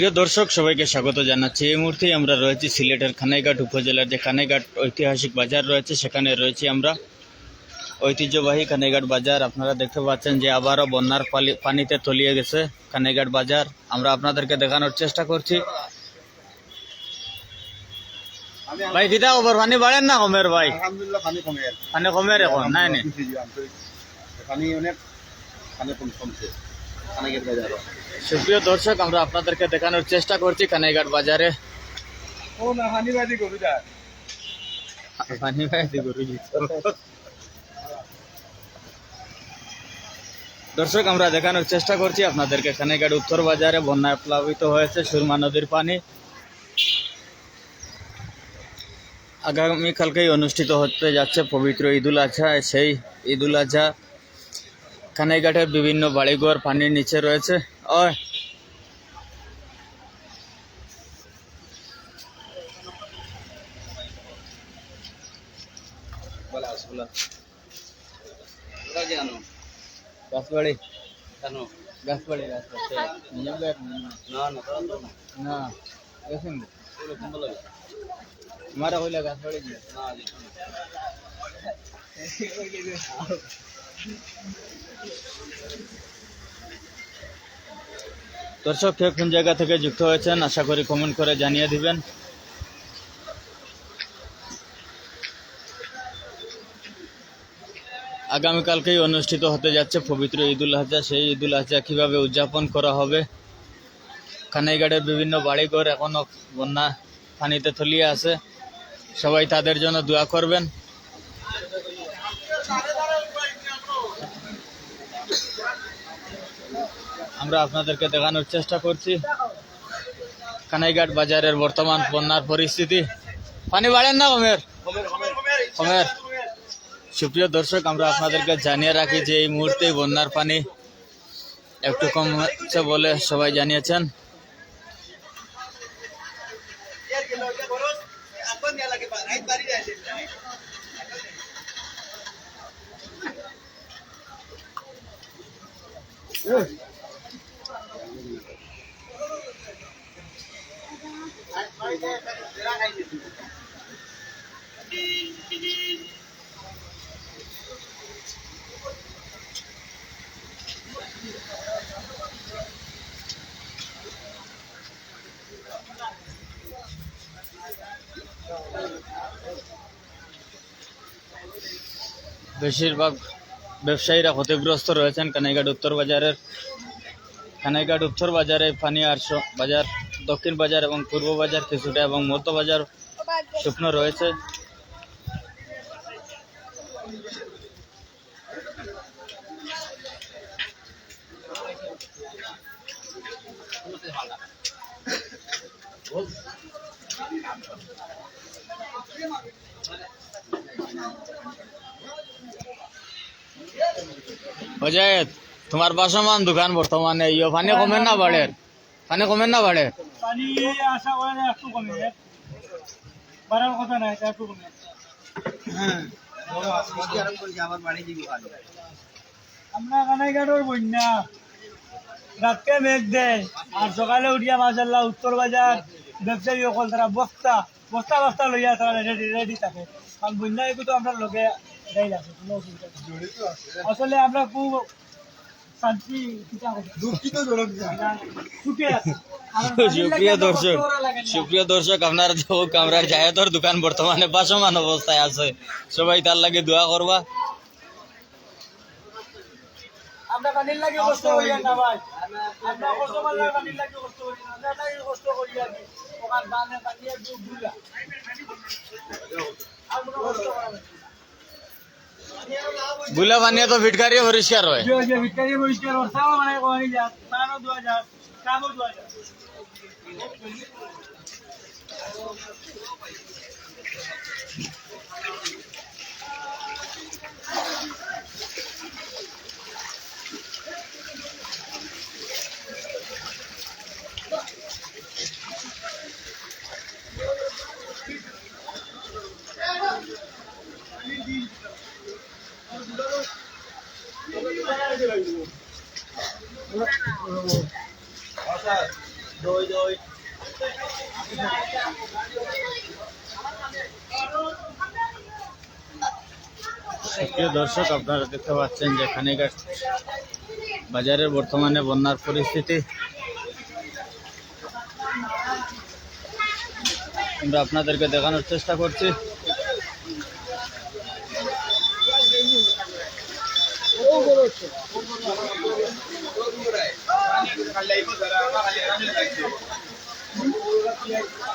প্রিয় দর্শক সবাইকে স্বাগত জানাচ্ছি। এই মুহূর্তে আমরা রয়েছি সিলেটের খানাইঘাট উপজেলার যে খানাইঘাট ঐতিহাসিক বাজার রয়েছে সেখানে রয়েছি আমরা। ঐতিহ্যবাহী খানাইঘাট বাজার আপনারা দেখতে পাচ্ছেন যে আবারও বন্যার পানিতে তলিয়ে গেছে খানাইঘাট বাজার। আমরা আপনাদেরকে দেখানোর চেষ্টা করছি। ভাই কিতা খবর পানি বাড়েন না কমের ভাই? পানি কমে কমের এখন নাই পানি অনেক পানি কমছে। বাজার। সুপ্রিয় দর্শক আমরা আপনাদেরকে দেখানোর চেষ্টা করছি কানাইঘাট বাজারে। ও না গরু দর্শক আমরা দেখানোর চেষ্টা করছি আপনাদেরকে খানেঘাট উত্তর বাজারে। বন্যায় প্লাবিত হয়েছে সুরমা নদীর পানি। আগামীকালকেই অনুষ্ঠিত হতে যাচ্ছে পবিত্র ঈদুল আজহা। সেই ঈদুল আজহা খানাইঘাটের বিভিন্ন বাড়িঘর পানির নিচে রয়েছে। বলা ওরা জানো গাছবাড়ি। না। দর্শক, কে কোন জায়গা থেকে যুক্ত হয়েছেন, আশা করি কমেন্ট করে জানিয়ে দিবেন। আগামীকালকেই অনুষ্ঠিত হতে যাচ্ছে পবিত্র ঈদুল আজহা। সেই ঈদুল আজহা কীভাবে উদযাপন করা হবে? কানাইঘাটের বিভিন্ন বাড়িঘর এখনও বন্যা পানিতে তলিয়ে আছে। সবাই তাদের জন্য দোয়া করবেন। আমরা আপনাদেরকে দেখানোর চেষ্টা করছি। কানাইঘাট বাজারের বর্তমান বন্যার পরিস্থিতি। পানি বাড়েন না কমের কমের সুপ্রিয় দর্শক, আমরা আপনাদেরকে জানিয়ে রাখি যে এই মুহূর্তে বন্যার পানি একটু কম হচ্ছে বলে সবাই জানিয়েছেন। বেশিরভাগ ব্যবসায়ীরা ক্ষতিগ্রস্ত রয়েছেন কানাইঘাট উত্তর বাজারের। কানাইঘাট উত্তর বাজারে পানি আর স- বাজার দক্ষিণ বাজার এবং পূর্ব বাজার কিছুটা এবং মধ্য বাজার শুকনো রয়েছে। অজয়, তোমার বাসমান দোকান বর্তমানে। ইয়ে পানি কমেন না বাড়ের। পানি কমেন না বাড়ের। পানি আশা করা যায় একটু কমে যায়। বাড়ার কথা নাই একটু কমে দিবি আমরা কানাইঘাটর বন্যা। রাতকে মেঘ দেয় আর সকালে উঠিয়া মাসাল্লাহ উত্তর বাজার ব্যবসায়ী সকল তারা বস্তা বস্তা বস্তা লইয়া তারা রেডি রেডি থাকে। কারণ বন্যা তো আমরা লগে যাই আছে কোনো অসুবিধা আসলে আমরা খুব সুপ্রিয় দর্শক। সুপ্রিয় দর্শক আপনার আমরা জায়তর দোকান বর্তমানে বাসমান অবস্থায় আছে। সবাই তার লাগে দোয়া করবা। আমরা পানির লাগে কষ্ট করি না ভাই আমরা কষ্ট করলে পানির লাগে কষ্ট করি না আমরা তাই কষ্ট করি আর কি ওখান বানে পানি একটু দর্শক, আপনারা দেখতে পাচ্ছেন যে খানিকার বাজারের বর্তমানে বন্যার পরিস্থিতি। আমরা আপনাদেরকে দেখানোর চেষ্টা করছি।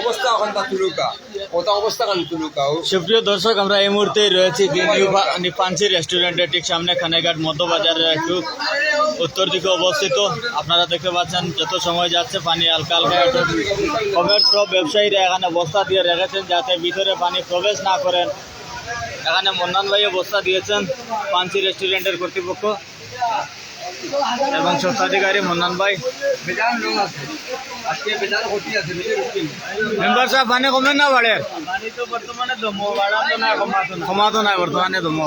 অবস্থা এখন তা তুলুকা। ওটা অবস্থা কান তুলুকা? সুপ্রিয় দর্শক, আমরা এই মুহূর্তে রয়েছি নিউ পাঞ্চি রেস্টুরেন্টের ঠিক সামনে খানেঘাট মধ্যবাজারের একটু উত্তর দিকে অবস্থিত। আপনারা দেখতে পাচ্ছেন যত সময় যাচ্ছে, পানি হালকা হালকা কমের সব ব্যবসায়ীরা এখানে বস্তা দিয়ে রেখেছেন যাতে ভিতরে পানি প্রবেশ না করেন। এখানে মন্নান ভাই বস্তা দিয়েছেন, পাঞ্চি রেস্টুরেন্টের কর্তৃপক্ষ। এবং স্বত্বাধিকারী মন্নান ভাই। মেম্বার সাহেব পানি কমেন না বাড়ে? কমাতো না নাই বর্তমানে দম।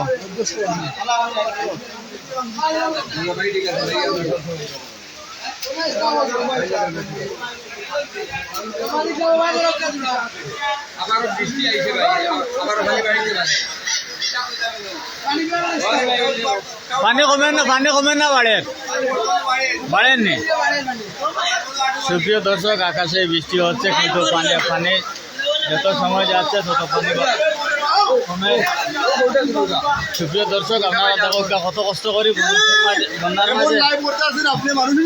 আবার বৃষ্টি আইছে ভাই আবার ভাই বাড়িতে পানি কমেন না পানি কমেন না বাড়ে বাড়েননি সুপ্রিয় দর্শক, আকাশে বৃষ্টি হচ্ছে, কিন্তু পানি পানি যত সময় যাচ্ছে, তত পানি কমে সুপ্রিয় দর্শক, আপনারা দেখো কত কষ্ট করি বন্যার মাঝে- মানুষই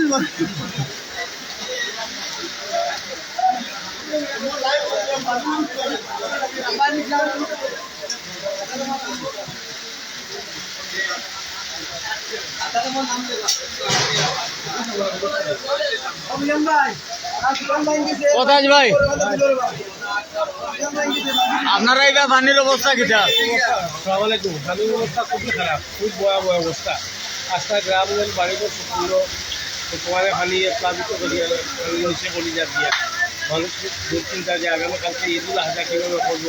কোথায় ভাই? আপনারা এইবার পানির অবস্থা কিটা? আসসালামাইকুম গ্রামীণ অবস্থা খুবই খারাপ, খুব ভয়াবহ অবস্থা। রাস্তা গ্রামের বাড়িঘর পুরো তোমার পানি প্লাবিত করি পানি নিচে পড়ে যা দিয়া মানুষ দুশ্চিন্তা যে আগামীকালকে ঈদুল আজহা কীভাবে করব?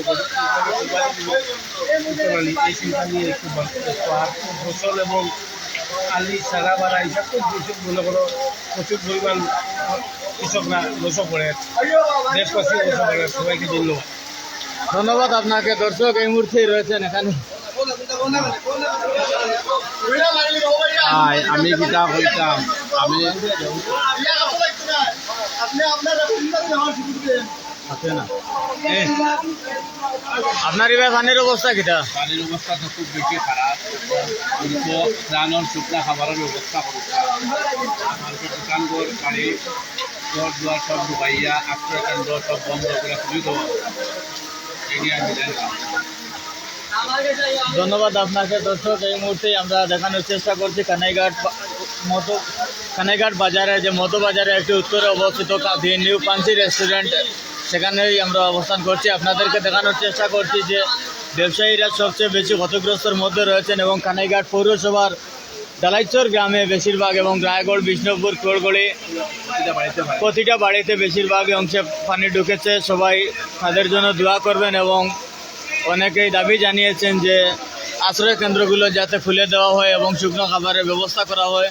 কোরবানি এই চিন্তা নিয়ে একটু ব্যস্ত আর ফসল এবং আলি সারা বাড়া এইসব তো যেসব মনে করো প্রচুর পরিমাণ কৃষকরা বসে পড়ে দেশবাসী বসে পড়ে সবাইকে ধন্যবাদ। ধন্যবাদ আপনাকে। দর্শক এই মুহূর্তেই রয়েছেন এখানে। আমি কিতা কইতাম আমি আপনার এবার পানির অবস্থা কিটা? পানির অবস্থা তো খুব বেশি খারাপ। আমি তো রানোর শুকনা খাবারের ব্যবস্থা করছি মানুষের দোকানঘর বাড়ি ঘর দুয়ার সব ঢুকাইয়া আশ্রয় কেন্দ্র সব বন্ধ করে খুবই তো এগিয়ে আমি ধন্যবাদ আপনাকে। দর্শক, এই মুহূর্তে আমরা দেখানোর চেষ্টা করছি কানাইঘাট মতো কানাইঘাট বাজারে, যে মতো বাজারে একটি উত্তরে অবস্থিত কা- দি নিউ পাঞ্চি রেস্টুরেন্ট। সেখানেই আমরা অবস্থান করছি। আপনাদেরকে দেখানোর চেষ্টা করছি যে ব্যবসায়ীরা সবচেয়ে বেশি ক্ষতিগ্রস্তের মধ্যে রয়েছেন এবং কানাইঘাট পৌরসভার ডালাইচর গ্রামে বেশিরভাগ এবং রায়গড়, বিষ্ণুপুর কোড়গড়ি প্রতিটা বাড়িতে বেশিরভাগ অংশে পানি ঢুকেছে। সবাই তাদের জন্য দোয়া করবেন এবং অনেকেই দাবি জানিয়েছেন যে আশ্রয় কেন্দ্রগুলো যাতে খুলে দেওয়া হয় এবং শুকনো খাবারের ব্যবস্থা করা হয়।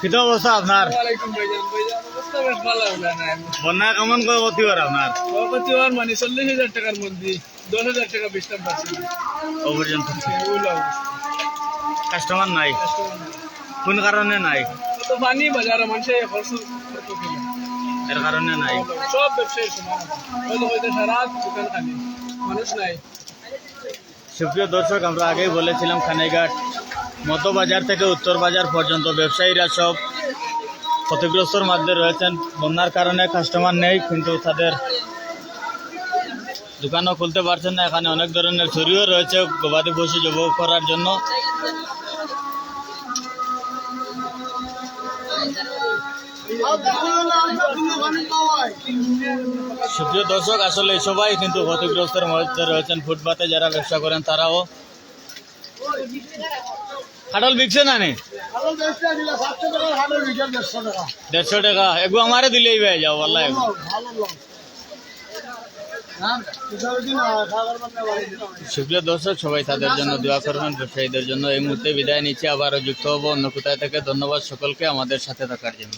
কিতো অবস্থা আপনার বন্যা কেমন করে আপনার সভাপতি মানে চল্লিশ হাজার টাকার মধ্যে দশ হাজার টাকা বিশ্রাম পাচ্ছি পর্যন্ত কাস্টমার নাই? কোন কারণে নাই? তো পানি বাজারে মানুষের খরচ এর কারণে নাই? সব ব্যবসায়ী সমান। সারা দোকান খালি। মানুষ নাই। সুপ্রিয় দর্শক আমরা আগেই বলেছিলাম খানাইঘাট। মতো বাজার থেকে উত্তর বাজার পর্যন্ত ব্যবসায়ীরা সব ক্ষতিগ্রস্তর মধ্যে রয়েছেন। বন্যার কারণে কাস্টমার নেই, কিন্তু তাদের দোকানও খুলতে পারছেন না। এখানে অনেক ধরনের ছড়িও রয়েছে, গবাদি পশু জব করার জন্য। সুপ্রিয় দর্শক, আসলে সবাই কিন্তু ক্ষতিগ্রস্তের মধ্যে রয়েছেন। ফুটপাতে যারা ব্যবসা করেন, তারাও খাটল বিকছে না দেড়শো টাকা। এগু আমারে দিলেই ভাই, যাও, আল্লাহ সুপ্রিয় দর্শক, সবাই তাদের জন্য দোয়া করবেন, ব্যবসায়ীদের জন্য। এই মুহূর্তে বিদায় নিচ্ছে, আবারও যুক্ত হব অন্য কোথায় থেকে। ধন্যবাদ সকলকে আমাদের সাথে থাকার জন্য।